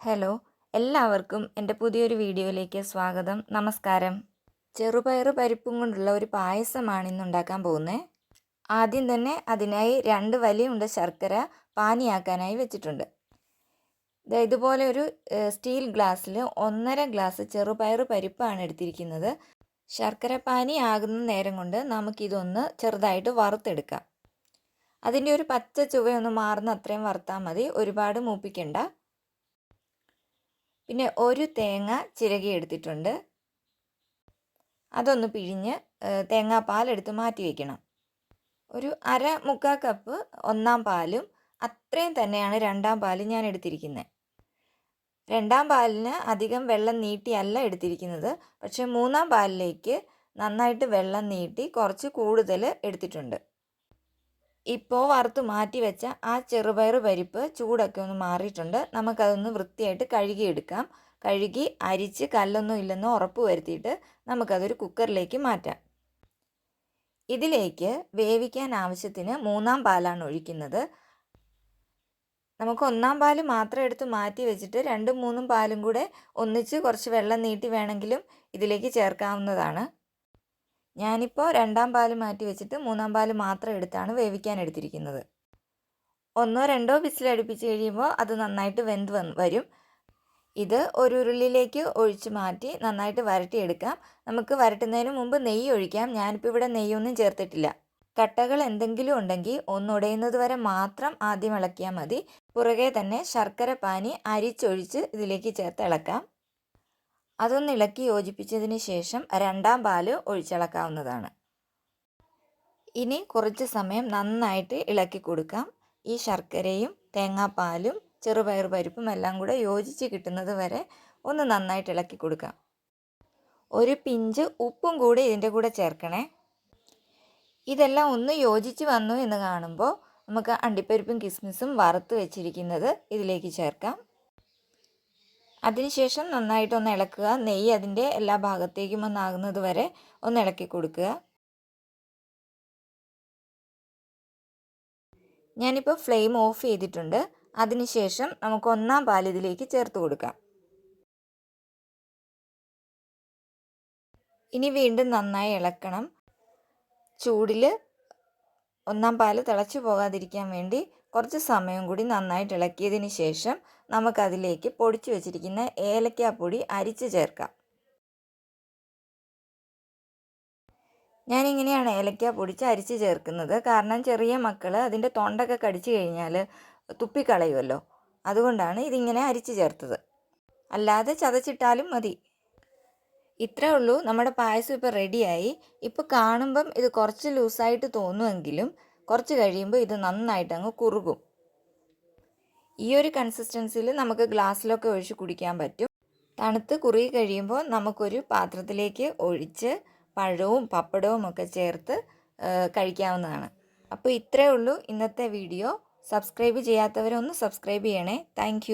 Hello എല്ലാവർക്കും എന്റെ പുതിയൊരു വീഡിയോയിലേക്ക് സ്വാഗതം. നമസ്കാരം. ചെറുപയർ പരിപ്പും കൊണ്ടുള്ള ഒരു പായസമാണ് ഇന്ന് ഉണ്ടാക്കാൻ പോകുന്നത് ആദ്യം തന്നെ അതിനായി രണ്ട് വലിയ ഉണ്ട ശർക്കര പാനിയാക്കാനായി വെച്ചിട്ടുണ്ട്. ഇതുപോലെ ഒരു സ്റ്റീൽ ഗ്ലാസ്സിൽ ഒന്നര ഗ്ലാസ് ചെറുപയർ പരിപ്പാണ് എടുത്തിരിക്കുന്നത്. ശർക്കര പാനി ആകുന്ന നേരം കൊണ്ട് നമുക്കിതൊന്ന് ചെറുതായിട്ട് വറുത്തെടുക്കാം. അതിന്റെ ഒരു പച്ച ചുവയൊന്ന് മാറുന്ന അത്രയും വറുത്താൽ മതി. ഒരുപാട് മൂപ്പിക്കണ്ട. പിന്നെ ഒരു തേങ്ങ ചിരകി എടുത്തിട്ടുണ്ട്. അതൊന്ന് പിഴിഞ്ഞ് തേങ്ങാപ്പാലെടുത്ത് മാറ്റി വയ്ക്കണം ഒരു അര മുക്കാൽ കപ്പ് ഒന്നാം പാലും അത്രയും തന്നെയാണ് രണ്ടാം പാലും ഞാൻ എടുത്തിരിക്കുന്നത് രണ്ടാം പാലിന് അധികം വെള്ളം നീട്ടിയല്ല എടുത്തിരിക്കുന്നത്. പക്ഷേ മൂന്നാം പാലിലേക്ക് നന്നായിട്ട് വെള്ളം നീട്ടി കുറച്ച് കൂടുതൽ എടുത്തിട്ടുണ്ട്. ഇപ്പോൾ വറുത്ത് മാറ്റി വെച്ച ആ ചെറുപയർ പരിപ്പ് ചൂടൊക്കെ ഒന്ന് മാറിയിട്ടുണ്ട്. നമുക്കതൊന്ന് വൃത്തിയായിട്ട് കഴുകിയെടുക്കാം. കഴുകി അരിച്ച് കല്ലൊന്നും ഇല്ലെന്ന് ഉറപ്പ് വരുത്തിയിട്ട് നമുക്കതൊരു കുക്കറിലേക്ക് മാറ്റാം. ഇതിലേക്ക് വേവിക്കാൻ ആവശ്യത്തിന് മൂന്നാം പാലാണ് ഒഴിക്കുന്നത്. നമുക്ക് ഒന്നാം പാൽ മാത്രം എടുത്ത് മാറ്റി വെച്ചിട്ട് രണ്ടും മൂന്നും പാലും കൂടെ ഒന്നിച്ച് കുറച്ച് വെള്ളം നീട്ടി വേണമെങ്കിലും ഇതിലേക്ക് ചേർക്കാവുന്നതാണ്. ഞാനിപ്പോൾ രണ്ടാം പാൽ മാറ്റി വെച്ചിട്ട് മൂന്നാം പാൽ മാത്രം എടുത്താണ് വേവിക്കാൻ എടുത്തിരിക്കുന്നത്. ഒന്നോ രണ്ടോ വിസിൽ വിസിലടുപ്പിച്ച് കഴിയുമ്പോൾ അത് നന്നായിട്ട് വെന്ത് വരും. ഇത് ഒരു ഉരുളിയിലേക്ക് ഒഴിച്ച് മാറ്റി നന്നായിട്ട് വരട്ടിയെടുക്കാം നമുക്ക് വരട്ടുന്നതിന് മുമ്പ് നെയ്യ് ഒഴിക്കാം. ഞാനിപ്പോൾ ഇവിടെ നെയ്യൊന്നും ചേർത്തിട്ടില്ല. കട്ടകൾ എന്തെങ്കിലും ഉണ്ടെങ്കിൽ ഒന്നുടയുന്നത് വരെ മാത്രം ആദ്യം ഇളക്കിയാൽ മതി. പുറകെ തന്നെ ശർക്കര പാനി അരിച്ചൊഴിച്ച് ഇതിലേക്ക് ചേർത്ത് ഇളക്കാം. അതൊന്ന് ഇളക്കി യോജിപ്പിച്ചതിന് ശേഷം രണ്ടാം പാൽ ഒഴിച്ചിളക്കാവുന്നതാണ്. ഇനി കുറച്ച് സമയം നന്നായിട്ട് ഇളക്കി കൊടുക്കാം. ഈ ശർക്കരയും തേങ്ങാപ്പാലും ചെറുപയർ പരിപ്പും എല്ലാം കൂടെ യോജിച്ച് കിട്ടുന്നത് വരെ ഒന്ന് നന്നായിട്ട് ഇളക്കി കൊടുക്കാം. ഒരു പിഞ്ച് ഉപ്പും കൂടി ഇതിന്റെ കൂടെ ചേർക്കണേ. ഇതെല്ലാം ഒന്ന് യോജിച്ച് വന്നു എന്ന് കാണുമ്പോൾ നമുക്ക് അണ്ടിപ്പരിപ്പും കിസ്മിസും വറുത്ത് വെച്ചിരിക്കുന്നത് ഇതിലേക്ക് ചേർക്കാം. അതിനുശേഷം നന്നായിട്ടൊന്ന് ഇളക്കുക. നെയ്യ് അതിന്റെ എല്ലാ ഭാഗത്തേക്കും ഒന്നാകുന്നത് വരെ ഒന്ന് ഇളക്കി കൊടുക്കുക. ഞാനിപ്പോൾ ഫ്ലെയിം ഓഫ് ചെയ്തിട്ടുണ്ട്. അതിനുശേഷം നമുക്ക് ഒന്നാം പാൽ ഇതിലേക്ക് ചേർത്ത് കൊടുക്കാം. ഇനി വീണ്ടും നന്നായി ഇളക്കണം. ചൂടിൽ ഒന്നാം പാൽ തിളച്ചു പോകാതിരിക്കാൻ വേണ്ടി കുറച്ച് സമയം കൂടി നന്നായിട്ട് ഇളക്കിയതിന് ശേഷം നമുക്കതിലേക്ക് പൊടിച്ചു വെച്ചിരിക്കുന്ന ഏലക്കാപ്പൊടി അരിച്ച് ചേർക്കാം. ഞാനിങ്ങനെയാണ് ഏലക്ക പൊടിച്ച് അരിച്ച് ചേർക്കുന്നത്. കാരണം ചെറിയ മക്കൾ അതിന്റെ തൊണ്ടൊക്കെ കടിച്ചു കഴിഞ്ഞാൽ തുപ്പിക്കളയുമല്ലോ അതുകൊണ്ടാണ് ഇതിങ്ങനെ അരിച്ച് ചേർത്തത്. അല്ലാതെ ചതച്ചിട്ടാലും മതി. ഇത്രേ ഉള്ളൂ. നമ്മുടെ പായസം ഇപ്പോൾ റെഡിയായി. ഇപ്പോൾ കാണുമ്പം ഇത് കുറച്ച് ലൂസായിട്ട് തോന്നുമെങ്കിലും കുറച്ച് കഴിയുമ്പോൾ ഇത് നന്നായിട്ട് അങ്ങ് കുറുകും. ഈ ഒരു കൺസിസ്റ്റൻസിയിൽ നമുക്ക് ഗ്ലാസ്സിലൊക്കെ ഒഴിച്ച് കുടിക്കാൻ പറ്റും. തണുത്ത് കുറുകി കഴിയുമ്പോൾ നമുക്കൊരു പാത്രത്തിലേക്ക് ഒഴിച്ച് പഴവും പപ്പടവും ഒക്കെ ചേർത്ത് കഴിക്കാവുന്നതാണ്. അപ്പോൾ ഇത്രയേ ഉള്ളൂ ഇന്നത്തെ വീഡിയോ. സബ്സ്ക്രൈബ് ചെയ്യാത്തവരൊന്ന് സബ്സ്ക്രൈബ് ചെയ്യണേ. താങ്ക്